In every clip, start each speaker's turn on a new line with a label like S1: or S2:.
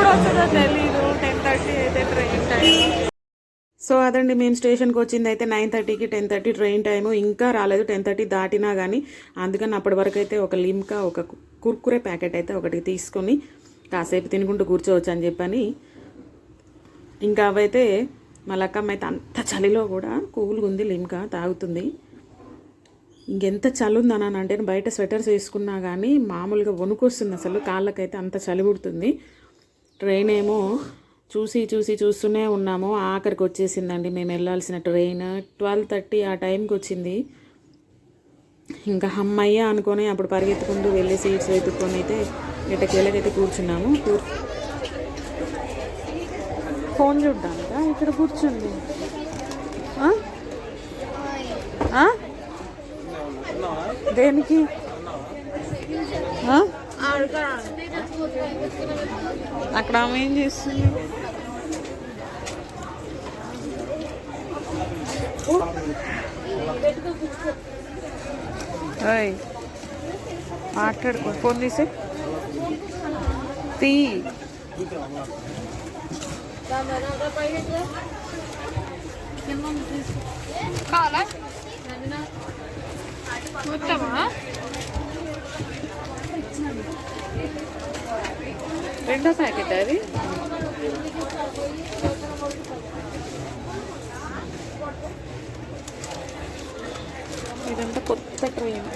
S1: ఎప్పుడు వస్తుందో తెలీదు టెన్ థర్టీ అయితే ట్రైన్ టైం సో అదండి మేము స్టేషన్కి వచ్చింది. అయితే నైన్ థర్టీకి టెన్ థర్టీ ట్రైన్ టైము. ఇంకా రాలేదు. టెన్ థర్టీ దాటినా కానీ అందుకని అప్పటి వరకు అయితే ఒక లిమ్కా ఒక కుర్కురే ప్యాకెట్ అయితే ఒకటి తీసుకొని కాసేపు తినుకుంటూ కూర్చోవచ్చు అని చెప్పని ఇంకా అవైతే మా లక్కమ్మ అయితే అంత చలిలో కూడా కూల్గా ఉంది లిమ్కా తాగుతుంది. ఇంకెంత చలి ఉందని అంటే బయట స్వెటర్స్ వేసుకున్నా కానీ మామూలుగా వణుకొస్తుంది అసలు. కాళ్ళకైతే అంత చలి పుడుతుంది. ట్రైన్ ఏమో చూసి చూసి చూస్తూనే ఉన్నాము. ఆఖరికి వచ్చేసిందండి. మేము వెళ్ళాల్సిన ట్రైన్ ట్వెల్వ్ థర్టీ ఆ టైంకి వచ్చింది. ఇంకా అమ్మయ్య అనుకొని అప్పుడు పరిగెత్తుకుంటూ వెళ్ళి సీట్స్ వెతుక్కొని అయితే ఇటకేళ్ళకైతే కూర్చున్నాము. కూర్చు ఫోన్ చూడ్డానిక? ఇక్కడ కూర్చుంది. దేనికి? ఆ? అక్కడ ఆమె ఏం చేస్తుంది? మాట్లాడుకో. ఫోన్ తీసే. తీ.
S2: కావాలా? మొత్తమా
S1: రెండో ప్యాకెట్ అది? ఇదంతా కొత్త క్రీమ్.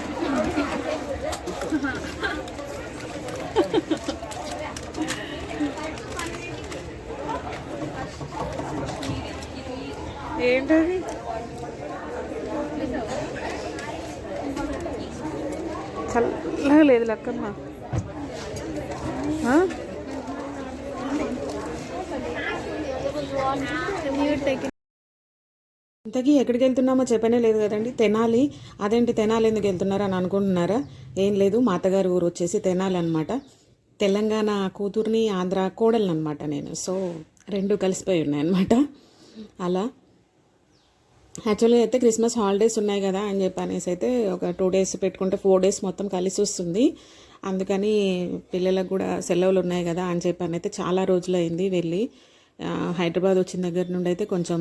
S1: ఏంటది? చల్లగా లేదు లక్కమ్మ. ఇంతకీ ఎక్కడికి వెళ్తున్నామో చెప్పనే లేదు కదండి. తెనాలి. అదేంటి తెనాలి ఎందుకు వెళ్తున్నారు అని అనుకుంటున్నారా? ఏం లేదు. మా అత్తగారి ఊరు వచ్చేసి తెనాలి అనమాట తెలంగాణ కూతుర్ని ఆంధ్ర కోడల్ని అనమాట నేను. సో రెండు కలిసిపోయి ఉన్నాయన్నమాట. అలా. యాక్చువల్గా అయితే క్రిస్మస్ హాలిడేస్ ఉన్నాయి కదా అని చెప్పి అనేసి అయితే ఒక టూ డేస్ పెట్టుకుంటే ఫోర్ డేస్ మొత్తం కలిసి వస్తుంది. అందుకని పిల్లలకు కూడా సెలవులు ఉన్నాయి కదా అని చెప్పి అయితే చాలా రోజులు అయింది వెళ్ళి. హైదరాబాద్ వచ్చిన దగ్గర నుండి అయితే కొంచెం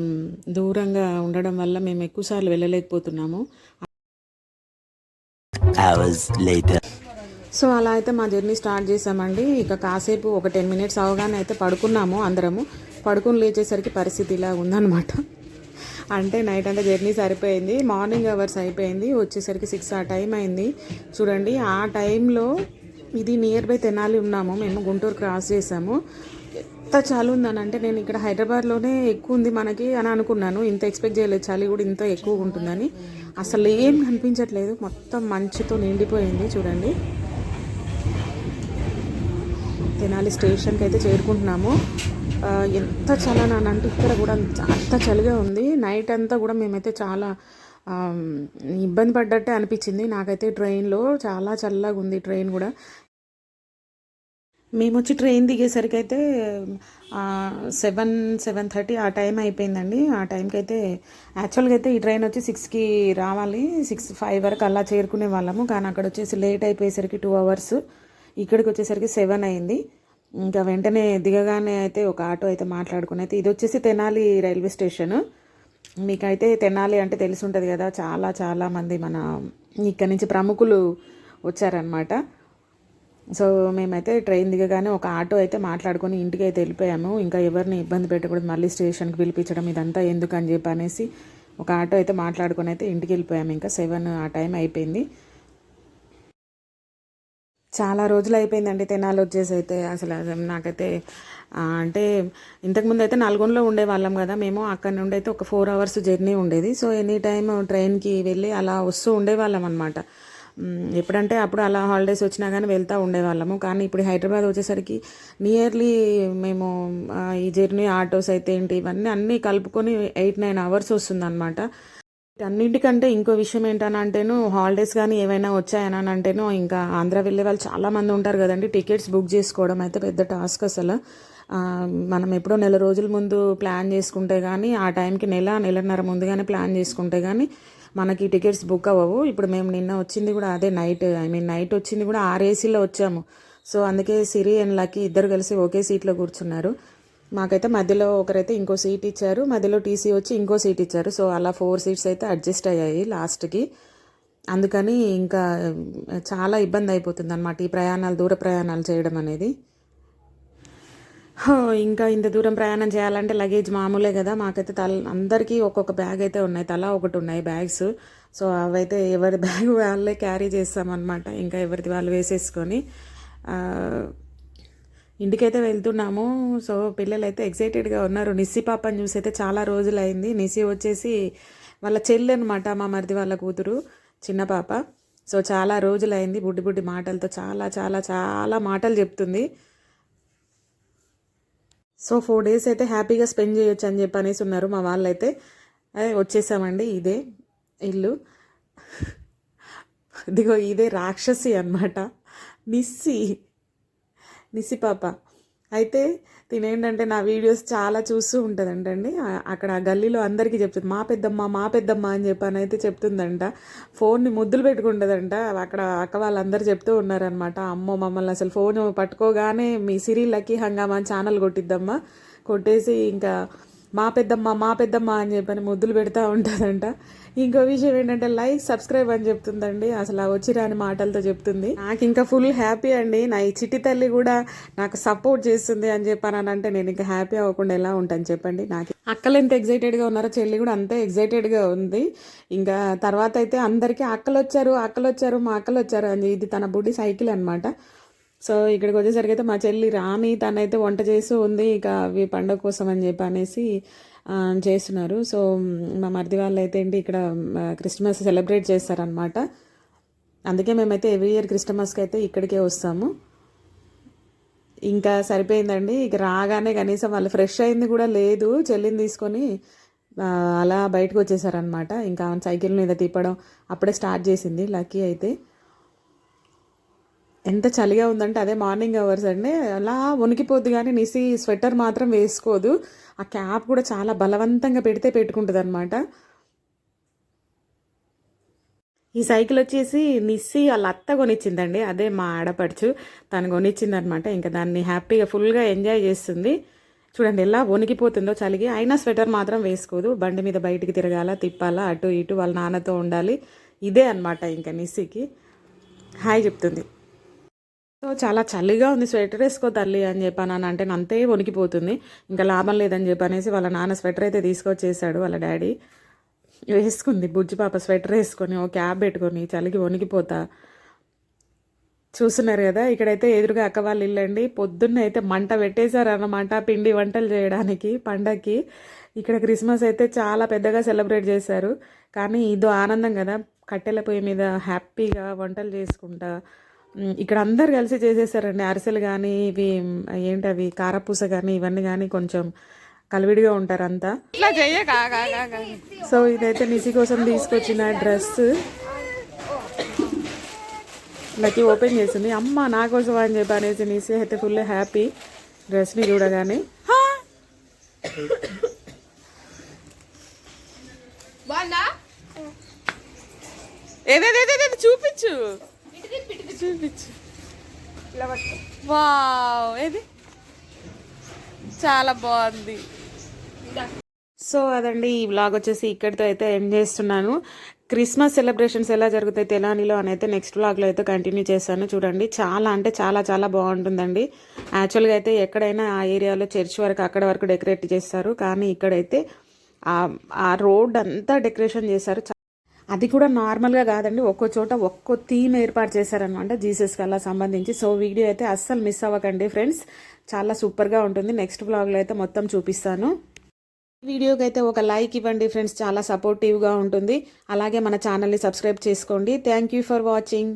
S1: దూరంగా ఉండడం వల్ల మేము ఎక్కువసార్లు వెళ్ళలేకపోతున్నాము. సో అలా అయితే మా జర్నీ స్టార్ట్ చేసామండి ఇక కాసేపు ఒక టెన్ మినిట్స్ అవగానే అయితే పడుకున్నాము అందరము. పడుకుని లేచేసరికి పరిస్థితి ఇలా ఉందన్నమాట. అంటే నైట్ అంతా జర్నీ సరిపోయింది. మార్నింగ్ అవర్స్ అయిపోయింది. వచ్చేసరికి సిక్స్ ఆ టైం అయింది. చూడండి ఆ టైంలో ఇది నియర్ బై తెనాలి ఉన్నాము. మేము గుంటూరు క్రాస్ చేసాము ఎంత చాలు ఉందని. అంటే నేను ఇక్కడ హైదరాబాద్లోనే ఎక్కువ ఉంది మనకి అని అనుకున్నాను. ఇంత ఎక్స్పెక్ట్ చేయలేదు. చలి కూడా ఇంత ఎక్కువ ఉంటుందని. అసలు ఏం కనిపించట్లేదు. మొత్తం మంచుతో నిండిపోయింది చూడండి. తెనాలి స్టేషన్కి అయితే చేరుకుంటున్నాము ఎంత చలని అని అంటే ఇక్కడ కూడా అంత చలిగా ఉంది. నైట్ అంతా కూడా మేమైతే చాలా ఇబ్బంది పడ్డట్టే అనిపించింది. నాకైతే ట్రైన్లో చాలా చల్లగా ఉంది. ట్రైన్ కూడా మేము వచ్చి ట్రైన్ దిగేసరికి అయితే సెవెన్ సెవెన్ థర్టీ ఆ టైం అయిపోయిందండి. ఆ టైంకి అయితే యాక్చువల్గా అయితే ఈ ట్రైన్ వచ్చి సిక్స్కి రావాలి. సిక్స్ ఫైవ్ వరకు అలా చేరుకునే వాళ్ళము. కానీ అక్కడ వచ్చేసి లేట్ అయిపోయేసరికి టూ అవర్స్. ఇక్కడికి వచ్చేసరికి సెవెన్ అయింది. ఇంకా వెంటనే దిగగానే అయితే ఒక ఆటో అయితే మాట్లాడుకుని అయితే ఇది వచ్చేసి తెనాలి రైల్వే స్టేషన్. మీకైతే తెనాలి అంటే తెలిసి ఉంటుంది కదా చాలా చాలామంది మన ఇక్కడ నుంచి ప్రముఖులు వచ్చారనమాట సో మేమైతే ట్రైన్ దిగగానే ఒక ఆటో అయితే మాట్లాడుకొని ఇంటికి అయితే వెళ్ళిపోయాము. ఇంకా ఎవరిని ఇబ్బంది పెట్టకూడదు మళ్ళీ స్టేషన్కి పిలిపించడం ఇదంతా ఎందుకు అని చెప్పి అనేసి ఒక ఆటో అయితే మాట్లాడుకొని అయితే ఇంటికి వెళ్ళిపోయాము. ఇంకా సెవెన్ ఆ టైం అయిపోయింది. చాలా రోజులు అయిపోయిందండి తెనాలి వచ్చేసి అయితే. అసలు నాకైతే అంటే ఇంతకుముందు అయితే నల్గొండలో ఉండేవాళ్ళం కదా. మేము అక్కడ నుండి అయితే ఒక ఫోర్ అవర్స్ జర్నీ ఉండేది. సో ఎనీ టైం ట్రైన్కి వెళ్ళి అలా వస్తూ ఉండేవాళ్ళం అనమాట ఎప్పుడంటే అప్పుడు అలా హాలిడేస్ వచ్చినా కానీ వెళ్తూ ఉండేవాళ్ళము. కానీ ఇప్పుడు హైదరాబాద్ వచ్చేసరికి నియర్లీ మేము ఈ జర్నీ ఆటోస్ అయితే ఏంటి ఇవన్నీ అన్నీ కలుపుకొని ఎయిట్ నైన్ అవర్స్ వస్తుందన్నమాట. అన్నింటికంటే ఇంకో విషయం ఏంటని అంటేను హాలిడేస్ కానీ ఏవైనా వచ్చాయని అంటేను ఇంకా ఆంధ్ర వెళ్ళే వాళ్ళు చాలామంది ఉంటారు కదండి. టికెట్స్ బుక్ చేసుకోవడం అయితే పెద్ద టాస్క్ అసలు. మనం ఎప్పుడో నెల రోజుల ముందు ప్లాన్ చేసుకుంటే కానీ ఆ టైంకి నెల నెలన్నర ముందుగానే ప్లాన్ చేసుకుంటే కానీ మనకి టికెట్స్ బుక్ అవ్వవు. ఇప్పుడు మేము నిన్న వచ్చింది కూడా అదే నైట్ ఐ మీన్ నైట్ వచ్చింది కూడా ఆర్ ఏసీలో వచ్చాము. సో అందుకే సిరి అండ్ లక్కీ ఇద్దరు కలిసి ఒకే సీట్లో కూర్చున్నారు. మాకైతే మధ్యలో ఒకరైతే ఇంకో సీట్ ఇచ్చారు. మధ్యలో టీసీ వచ్చి ఇంకో సీట్ ఇచ్చారు. సో అలా ఫోర్ సీట్స్ అయితే అడ్జస్ట్ అయ్యాయి లాస్ట్కి అందుకని ఇంకా చాలా ఇబ్బంది అయిపోతుంది అనమాట ఈ ప్రయాణాలు దూర ప్రయాణాలు చేయడం అనేది. ఇంకా ఇంత దూరం ప్రయాణం చేయాలంటే లగేజ్ మామూలే కదా. మాకైతే తల అందరికీ ఒక్కొక్క బ్యాగ్ అయితే ఉన్నాయి. తలా ఒకటి ఉన్నాయి బ్యాగ్స్ సో అవైతే ఎవరి బ్యాగ్ వాళ్ళే క్యారీ చేస్తామన్నమాట. ఇంకా ఎవరిది వాళ్ళు వేసేసుకొని ఇంటికైతే వెళ్తున్నాము. సో పిల్లలు అయితే ఎక్సైటెడ్గా ఉన్నారు. నిస్సి పాపని చూసి అయితే చాలా రోజులైంది. నిసి వచ్చేసి వాళ్ళ చెల్లి అనమాట మా మరిది వాళ్ళ కూతురు చిన్న పాప. సో చాలా రోజులైంది బుడ్డి బుడ్డి మాటలతో. చాలా చాలా చాలా మాటలు చెప్తుంది. సో ఫోర్ డేస్ అయితే హ్యాపీగా స్పెండ్ చేయొచ్చు అని చెప్పి అనేసి ఉన్నారు మా వాళ్ళైతే. వచ్చేసామండి ఇదే ఇల్లు. ఇదిగో ఇదే రాక్షసి అన్నమాట. నిస్సి. నిస్సి పాప. అయితే తినేంటంటే నా వీడియోస్ చాలా చూస్తూ ఉంటుందంటండి. అక్కడ ఆ గల్లీలో అందరికీ చెప్తుంది మా పెద్దమ్మ మా పెద్దమ్మ అని చెప్పి అని అయితే చెప్తుందంట. ఫోన్ని ముద్దులు పెట్టుకుంటుందంట. అక్కడ అక్క వాళ్ళందరూ చెప్తూ ఉన్నారనమాట అమ్మో మమ్మల్ని అసలు ఫోన్ పట్టుకోగానే మీ సిరీలకి హంగామా అని ఛానల్ కొట్టిద్దమ్మా. కొట్టేసి ఇంకా మా పెద్దమ్మ మా పెద్దమ్మ అని చెప్పని ముద్దులు పెడతా ఉంటుందంట. ఇంకో విషయం ఏంటంటే లైక్ సబ్స్క్రైబ్ అని చెప్తుందండి. అసలు ఆ వచ్చి రాని మాటలతో చెప్తుంది. నాకు ఇంకా ఫుల్ హ్యాపీ అండి. నా ఈ చిట్టి తల్లి కూడా నాకు సపోర్ట్ చేస్తుంది అని చెప్పాను అంటే నేను ఇంకా హ్యాపీ అవ్వకుండా ఎలా ఉంటాను చెప్పండి. నాకు అక్కలు ఎంత ఎగ్జైటెడ్గా ఉన్నారో చెల్లి కూడా అంతే ఎగ్జైటెడ్గా ఉంది. ఇంకా తర్వాత అయితే అందరికీ అక్కలు వచ్చారు అక్కలు వచ్చారు మా అక్కలు వచ్చారు అని ఇది తన బుడ్డి సైకిల్ అనమాట సో ఇక్కడికి వచ్చేసరికి అయితే మా చెల్లి రాని తనైతే వంట చేస్తూ ఉంది ఇక అవి పండగ కోసం అని చెప్పి అనేసి చేస్తున్నారు. సో మా మరిది వాళ్ళు అయితే ఏంటి ఇక్కడ క్రిస్మస్ సెలబ్రేట్ చేస్తారనమాట అందుకే మేమైతే ఎవ్రీ ఇయర్ క్రిస్టమస్కి అయితే ఇక్కడికే వస్తాము. ఇంకా సరిపోయిందండి. ఇక రాగానే కనీసం వాళ్ళు ఫ్రెష్ అయింది కూడా లేదు చెల్లిని తీసుకొని అలా బయటకు వచ్చేసారనమాట ఇంకా ఆమె సైకిల్ మీద తిప్పడం అప్పుడే స్టార్ట్ చేసింది లక్కీ అయితే. ఎంత చలిగా ఉందంటే అదే మార్నింగ్ అవర్స్ అండి. అలా వణికిపోద్ది కానీ నిసి స్వెటర్ మాత్రం వేసుకోదు. ఆ క్యాప్ కూడా చాలా బలవంతంగా పెడితే పెట్టుకుంటుంది అనమాట ఈ సైకిల్ వచ్చేసి నిస్సి వాళ్ళ అత్త కొనిచ్చిందండి. అదే మా ఆడపడుచు తను కొనిచ్చిందనమాట ఇంకా దాన్ని హ్యాపీగా ఫుల్గా ఎంజాయ్ చేస్తుంది. చూడండి ఎలా వణికిపోతుందో చలిగి అయినా స్వెటర్ మాత్రం వేసుకోదు. బండి మీద బయటికి తిరగాల తిప్పాలా అటు ఇటు వాళ్ళ నాన్నతో ఉండాలి. ఇదే అనమాట ఇంకా నిస్సికి. హాయ్ చెప్తుంది. సో చాలా చలిగా ఉంది స్వెటర్ వేసుకో తల్లి అని చెప్పాను అని అంటే అంతే వణికిపోతుంది. ఇంకా లాభం లేదని చెప్పి అనేసి వాళ్ళ నాన్న స్వెటర్ అయితే తీసుకొచ్చేసాడు వాళ్ళ డాడీ. వేసుకుంది బుజ్జి పాప స్వెటర్ వేసుకొని ఓ క్యాబ్ పెట్టుకొని చలికి వణికిపోతా. చూస్తున్నారు కదా ఇక్కడైతే ఎదురుగా అక్క వాళ్ళు ఇల్లండి పొద్దున్న అయితే మంట పెట్టేశారన్నమాట పిండి వంటలు చేయడానికి పండగకి ఇక్కడ క్రిస్మస్ అయితే చాలా పెద్దగా సెలబ్రేట్ చేశారు. కానీ ఇదో ఆనందం కదా కట్టెల పొయ్యి మీద హ్యాపీగా వంటలు చేసుకుంటా. ఇక్కడ అందరు కలిసి చేసేసారండి. అరిసెలు కానీ ఇవి ఏంటి అవి కారపూస కానీ ఇవన్నీ కానీ కొంచెం కలివిడిగా ఉంటారు అంతా సో ఇదైతే నిసి కోసం తీసుకొచ్చిన డ్రెస్. లక్కీ ఓపెన్ చేసింది. అమ్మ నా కోసం అని చెప్పి అనేసి నిసి అయితే ఫుల్ హ్యాపీ డ్రెస్ని చూడగానే. ఏదేదేదే చూపించు. చూపించు. వావ్ ఏది? చాలా బాగుంది. సో అదండి ఈ వ్లాగ్ వచ్చేసి ఇక్కడితో అయితే ఎండ్ చేస్తున్నాను. క్రిస్మస్ సెలబ్రేషన్స్ ఎలా జరుగుతాయి తెలానిలో అని అయితే నెక్స్ట్ వ్లాగ్లో అయితే కంటిన్యూ చేస్తాను. చూడండి చాలా అంటే చాలా చాలా బాగుంటుందండి. యాక్చువల్గా అయితే ఎక్కడైనా ఆ ఏరియాలో చర్చ్ వరకు అక్కడ వరకు డెకరేట్ చేస్తారు. కానీ ఇక్కడైతే ఆ- ఆ రోడ్ అంతా డెకరేషన్ చేశారు అది కూడా నార్మల్గా కాదండి. ఒక్కో చోట ఒక్కో థీమ్ ఏర్పాటు చేశారనమాట జీసస్కి అలా సంబంధించి. సో వీడియో అయితే అస్సలు మిస్ అవ్వకండి ఫ్రెండ్స్. చాలా సూపర్గా ఉంటుంది. నెక్స్ట్ బ్లాగ్లో అయితే మొత్తం చూపిస్తాను. వీడియోకి అయితే ఒక లైక్ ఇవ్వండి ఫ్రెండ్స్. చాలా సపోర్టివ్గా ఉంటుంది. అలాగే మన ఛానల్ని సబ్స్క్రైబ్ చేసుకోండి. Thank you for watching.